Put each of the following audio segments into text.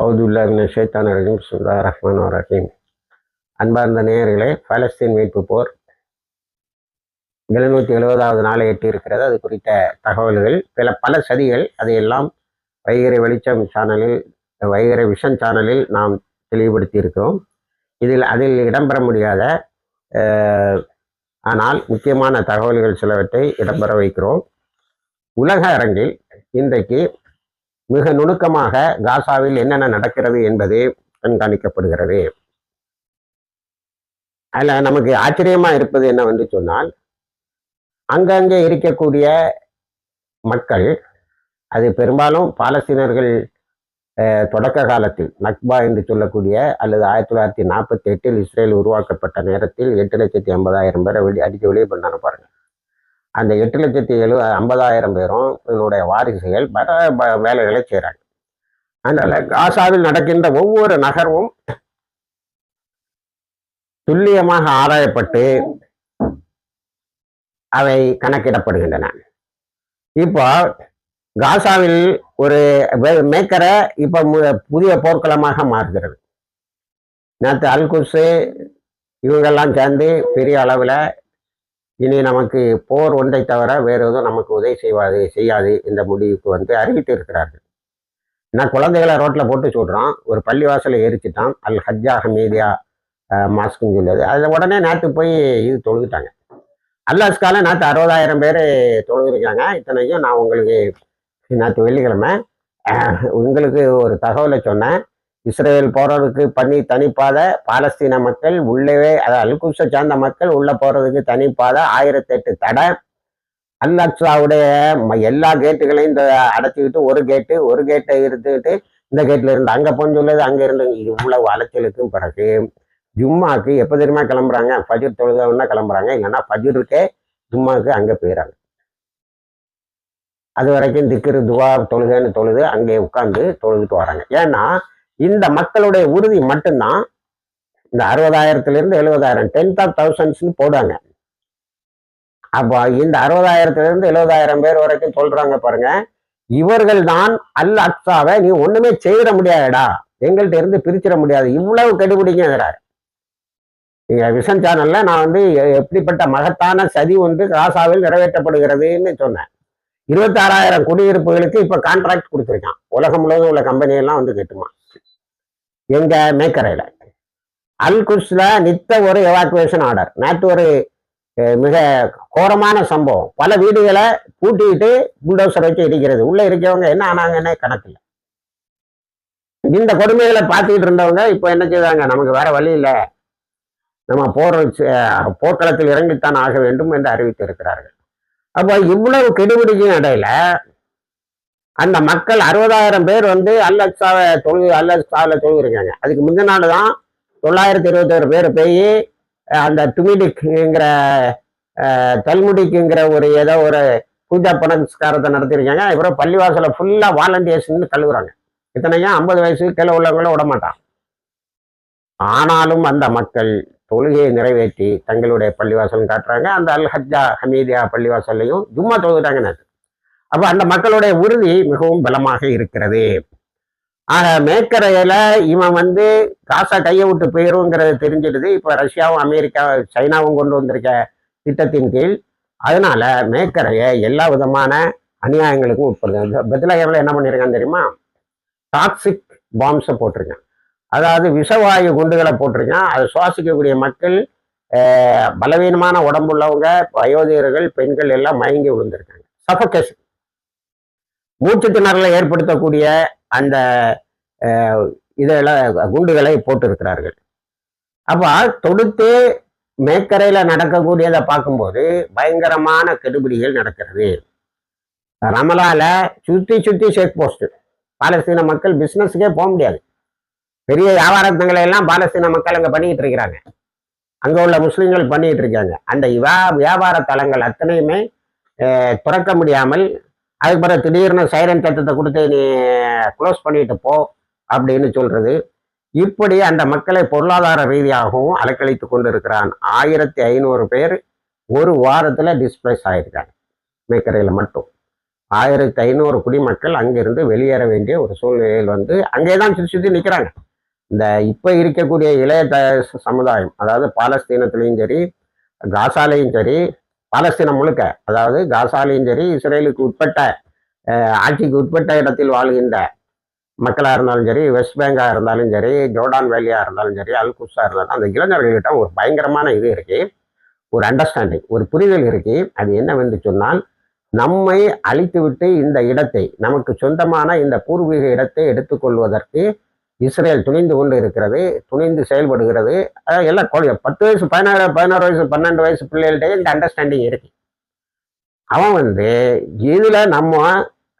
அவதுல்லா ஷேத்தான் ரஜீம். சுல்லா ரஹ்மான் ரஹீம். அன்பார்ந்த நேயர்களே பாலஸ்தீன் மீட்பு போர் எழுநூற்றி எழுபதாவது நாளை எட்டி இருக்கிறது அது குறித்த தகவல்கள் சில பல சதிகள் அதையெல்லாம் வைகரை வெளிச்சம் சேனலில் வைகரை விஷன் சேனலில் நாம் தெளிவுபடுத்தி இருக்கிறோம் இதில் அதில் இடம்பெற முடியாத ஆனால் முக்கியமான தகவல்கள் சிலவற்றை இடம்பெற வைக்கிறோம். உலக அரங்கில் இன்றைக்கு மிக நுணுக்கமாக காசாவில் என்னென்ன நடக்கிறது என்பது கண்காணிக்கப்படுகிறது. அதில் நமக்கு ஆச்சரியமா இருப்பது என்னவென்று சொன்னால் அங்கங்கே இருக்கக்கூடிய மக்கள் அது பெரும்பாலும் பாலஸ்தீனர்கள் அஹ், தொடக்க காலத்தில் நக்பா என்று சொல்லக்கூடிய அல்லது ஆயிரத்தி தொள்ளாயிரத்தி நாற்பத்தி எட்டில் இஸ்ரேல் உருவாக்கப்பட்ட நேரத்தில் எட்டு லட்சத்தி ஐம்பதாயிரம் பேரை வெளி அடிக்க வெளியே பண்ணாங்க பாருங்க. அந்த எட்டு லட்சத்தி எழு ஐம்பதாயிரம் பேரும் என்னுடைய வாரிசுகள் பல வேலைகளை செய்கிறாங்க அதனால காசாவில் நடக்கின்ற ஒவ்வொரு நகர்வும் துல்லியமாக ஆராயப்பட்டு அவை கணக்கிடப்படுகின்றன. இப்போ காசாவில் ஒரு மேக்கரை இப்போ புதிய போர்க்களமாக மாறுகிறது. நேற்று அல்குசு இவங்கெல்லாம் சேர்ந்து பெரிய அளவில் இனி நமக்கு போர் ஒன்றை தவிர வேறு எதுவும் நமக்கு உதவி செய்வாது செய்யாது இந்த முடிவுக்கு வந்து அறிவித்து இருக்கிறார்கள். நான் குழந்தைகளை ரோட்டில் போட்டு சொல்கிறோம் ஒரு பள்ளிவாசலை எரிச்சிட்டான் அல் ஹஜ்ஜாக மீதியா மாஸ்க்குன்னு சொல்லுது அதில் உடனே நேற்று போய் இது தொழுதுட்டாங்க. அல்லாஸ்கால நேற்று அறுபதாயிரம் பேர் தொழுதுருக்காங்க. இத்தனையும் நான் உங்களுக்கு நேற்று வெள்ளிக்கிழமை உங்களுக்கு ஒரு தகவலை சொன்னேன். இஸ்ரேல் போறதுக்கு பண்ணி தனிப்பாதை பாலஸ்தீன மக்கள் உள்ளவே அதாவது அல்குசை சார்ந்த மக்கள் உள்ள போறதுக்கு தனிப்பாதை ஆயிரத்தி எட்டு தடை. அல்லாக்ஸாவுடைய ம- எல்லா கேட்டுகளையும் இந்த அடைச்சிக்கிட்டு ஒரு கேட்டு ஒரு கேட்டை இருந்துக்கிட்டு இந்த கேட்டில் இருந்து அங்க போன்னு சொல்லுது அங்க இருந்து இவ்வளவு அலைச்சலுக்கும் பிறகு ஜும்மாக்கு எப்போ தெரியுமா கிளம்புறாங்க? ஃபஜிர் தொழுதவனா கிளம்புறாங்க. இல்லைன்னா ஃபஜருக்கே ஜும்மாவுக்கு அங்க போயிடறாங்க அது வரைக்கும் திக்கிற துவா தொழுகைன்னு தொழுது அங்கே உட்கார்ந்து தொழுதுட்டு வராங்க. ஏன்னா இந்த மக்களுடைய உறுதி மட்டும்தான் இந்த அறுபதாயிரத்துல இருந்து எழுபதாயிரம் டென்த் ஆஃப் தௌசண்ட்ஸ்னு போடுவாங்க அப்போ இந்த அறுபதாயிரத்துல இருந்து எழுபதாயிரம் பேர் வரைக்கும் சொல்றாங்க பாருங்க இவர்கள் தான் அல் அக்ஸாவை நீ ஒண்ணுமே செய்திட முடியாதுடா எங்கள்கிட்ட இருந்து பிரிச்சிட முடியாது இவ்வளவு கெடுபிடிங்கிறார் இங்க விஷன் சேனல்ல நான் வந்து எப்படிப்பட்ட மகத்தான சதி ஒன்று காசாவில் நிறைவேற்றப்படுகிறதுன்னு சொன்னேன். இருபத்தாறாயிரம் குடியிருப்புகளுக்கு இப்ப கான்ட்ராக்ட் கொடுத்துருக்கான். உலகம் முழுவதும் உள்ள கம்பெனி எல்லாம் வந்து கட்டுமா. எங்க மேக்கரையில அல் குஸ்ல நித்த ஒரு எவாக்குவேஷன் ஆர்டர் நேற்று ஒரு மிக கோரமான சம்பவம். பல வீடுகளை பூட்டிட்டு புல்டோசர் வச்சு இடிக்கிறது. உள்ள இருக்கவங்க என்ன ஆனாங்கன்னே கணக்கில் இந்த கொடுமைகளை பார்த்துக்கிட்டு இருந்தவங்க இப்போ என்ன செய்வாங்க நமக்கு வேற வழி இல்லை. நம்ம போர் போர்க்களத்தில் இறங்கித்தான் ஆக வேண்டும் என்று அறிவித்து இருக்கிறார்கள் அப்போ இவ்வளவு கெடுபிடிக்கும் இடையில அந்த மக்கள் அறுபதாயிரம் பேர் வந்து அல் அக்ஸாவை தொழு அல் தொழுகிருக்காங்க அதுக்கு முந்தின நாள் தான் தொள்ளாயிரத்தி இருபத்தோரு பேர் போய் அந்த துமிடிக்குங்கிற தல்முடிக்குங்கிற ஒரு ஏதோ ஒரு பூஜா புனஸ்காரத்தை நடத்திருக்காங்க அப்புறம் பள்ளிவாசலை ஃபுல்லாக வாலண்டியர்ஸ்ன்னு கழுவுறாங்க இத்தனையும் ஐம்பது வயசு கீழே உள்ளவங்கள விட மாட்டான். ஆனாலும் அந்த மக்கள் தொழுகையை நிறைவேற்றி தங்களுடைய பள்ளிவாசல் காட்டுறாங்க. அந்த அல் ஹஜ்ஜா ஹமீதியா பள்ளிவாசல்லையும் ஜும்மா தொழுகிறாங்க நேற்று அப்போ அந்த மக்களுடைய உறுதி மிகவும் பலமாக இருக்கிறது. ஆக மேற்கரையில இவன் வந்து காசா கையை விட்டு போயிடுங்கிறது தெரிஞ்சிடுது. இப்போ ரஷ்யாவும் அமெரிக்கா சைனாவும் கொண்டு வந்திருக்க திட்டத்தின் கீழ். அதனால மேற்கரையை எல்லா விதமான அநியாயங்களுக்கும் உட்படுது. பதிலாக என்ன பண்ணியிருக்கான் தெரியுமா? டாக்ஸிக் பாம்ஸை போட்டிருக்கேன். அதாவது விஷவாயு குண்டுகளை போட்டிருக்கேன். அதை சுவாசிக்கக்கூடிய மக்கள் பலவீனமான உடம்புள்ளவங்க வயோதிகர்கள் பெண்கள் எல்லாம் மயங்கி விழுந்திருக்காங்க. சஃபகேஷன் மூச்சு திணறலை ஏற்படுத்தக்கூடிய அந்த இதெல்லாம் குண்டுகளை போட்டிருக்கிறார்கள். அப்ப தொடுத்து மேக்கரையில் நடக்கக்கூடியதை பார்க்கும்போது பயங்கரமான கெடுபிடிகள் நடக்கிறது. ரமலால சுத்தி சுத்தி செக் போஸ்ட் பாலஸ்தீன மக்கள் பிஸ்னஸுக்கே போக முடியாது. பெரிய வியாபாரத்தங்களை எல்லாம் பாலஸ்தீன மக்கள் அங்க பண்ணிட்டு இருக்கிறாங்க. அங்க உள்ள முஸ்லிம்கள் பண்ணிட்டு இருக்காங்க. அந்த வியா- வியாபார தலங்கள் அத்தனையுமே அஹ், திறக்க முடியாமல் அதுக்கு பிறகு திடீர்னு சைரன் சத்தத்தை கொடுத்து நீ க்ளோஸ் பண்ணிட்டு போ அப்படின்னு சொல்றது. இப்படி அந்த மக்களை பொருளாதார ரீதியாகவும் அலக்களித்து கொண்டிருக்கிறான். ஆயிரத்தி ஐநூறு பேர் ஒரு வாரத்தில் டிஸ்பிளேஸ் ஆயிருக்காங்க. மேக்கரையில் மட்டும். ஆயிரத்தி ஐநூறு குடிமக்கள் அங்கிருந்து வெளியேற வேண்டிய ஒரு சூழ்நிலையில் வந்து அங்கே தான் சுற்றி சுற்றி நிற்கிறாங்க இந்த இப்போ இருக்கக்கூடிய இளைய த சமுதாயம் அதாவது பாலஸ்தீனத்துலேயும் சரி காசாலையும் சரி பாலஸ்தீனம் முழுக்க அதாவது காசாலையும் சரி இஸ்ரேலுக்கு உட்பட்ட ஆட்சிக்கு உட்பட்ட இடத்தில் வாழ்கின்ற மக்களாக இருந்தாலும் சரி வெஸ்ட் பேங்காக இருந்தாலும் சரி ஜோர்டான் வேலியாக இருந்தாலும் சரி அல் இருந்தாலும் அந்த இளைஞர்கள்கிட்ட ஒரு பயங்கரமான இது இருக்கு ஒரு அண்டர்ஸ்டாண்டிங் ஒரு புரிதல் இருக்கு. அது என்னவென்று சொன்னால் நம்மை அழித்துவிட்டு இந்த இடத்தை நமக்கு சொந்தமான இந்த பூர்வீக இடத்தை எடுத்துக்கொள்வதற்கு இஸ்ரேல் துணிந்து கொண்டு இருக்கிறது துணிந்து செயல்படுகிறது. அதாவது எல்லாம் குழந்தை பத்து வயசு பதினாறு பதினாறு வயசு பன்னெண்டு வயசு பிள்ளைகள்கிட்ட இந்த அண்டர்ஸ்டாண்டிங் இருக்கு. அவன் வந்து இதில் நம்ம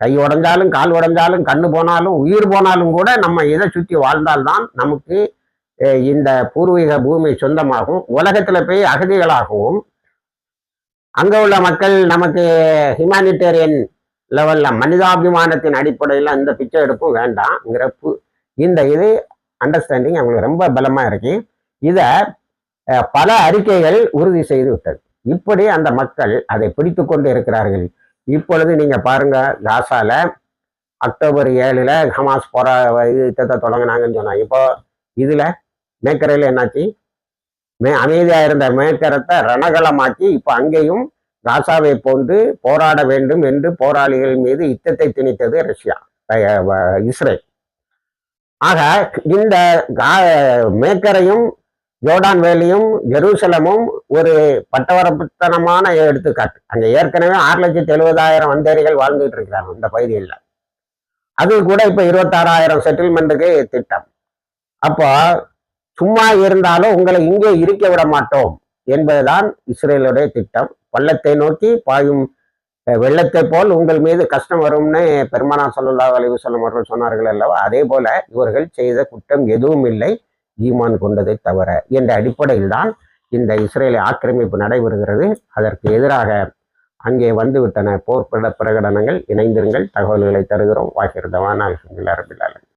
கை உடஞ்சாலும் கால் உடைஞ்சாலும் கண்ணு போனாலும் உயிர் போனாலும் கூட நம்ம இதை சுற்றி வாழ்ந்தால்தான் நமக்கு இந்த பூர்வீக பூமி சொந்தமாகும். உலகத்தில் போய் அகதிகளாகவும் அங்கே உள்ள மக்கள் நமக்கு ஹியூமானிட்டேரியன் லெவலில் மனிதாபிமானத்தின் அடிப்படையில் இந்த பிச்சை எடுப்பும் வேண்டாம்ங்கிற இந்த இது அண்டர்ஸ்டாண்டிங் அவங்களுக்கு ரொம்ப பலமாக இருக்கு. இதை பல அறிக்கைகள் உறுதி செய்து விட்டது. இப்படி அந்த மக்கள் அதை பிடித்து கொண்டு இருக்கிறார்கள். இப்பொழுது நீங்கள் பாருங்க காசால அக்டோபர் ஏழில் ஹமாஸ் போரா இது யுத்தத்தை தொடங்கினாங்கன்னு சொன்னாங்க இப்போ இதில் மேக்கரையில் என்னாச்சு? மே அமைதியாக இருந்த மேக்கரத்தை ரணகலமாக்கி இப்போ அங்கேயும் காசாவை போன்று போராட வேண்டும் என்று போராளிகள் மீது யுத்தத்தை திணித்தது ரஷ்யா வ- இஸ்ரேல். ஆக இந்த கா- மேக்கரையும் ஜோர்டான் வேலியும் ஜெருசலமும் ஒரு பட்டவரப்புத்தனமான எடுத்துக்காட்டு. அங்க ஏற்கனவே ஆறு லட்சத்தி எழுபதாயிரம் வந்தேரிகள் வாழ்ந்துட்டு இருக்கிறாங்க இந்த பகுதியில் அது கூட இப்போ இருபத்தாறாயிரம் செட்டில்மெண்ட்டுக்கு திட்டம். அப்போ சும்மா இருந்தாலும் உங்களை இங்கே இருக்க விட மாட்டோம் என்பதுதான் இஸ்ரேலுடைய திட்டம். பள்ளத்தை நோக்கி பாயும் வெள்ளத்தை போல் உங்கள் மீது கஷ்டம் வரும்னு பெருமானா சொல்லல்லா வலிவு சொல்லும் அவர்கள் சொன்னார்கள் அல்லவா? அதே போல இவர்கள் செய்த குற்றம் எதுவும் இல்லை. ஈமான் கொண்டதை தவிர. என்ற அடிப்படையில் தான் இந்த இஸ்ரேலை ஆக்கிரமிப்பு நடைபெறுகிறது. அதற்கு எதிராக அங்கே வந்துவிட்டன போர் பிரகடனங்கள். இணைந்திருங்கள். தகவல்களை தருகிறோம். வாக்கிருந்தவான் அலமதுல்லா ரபில்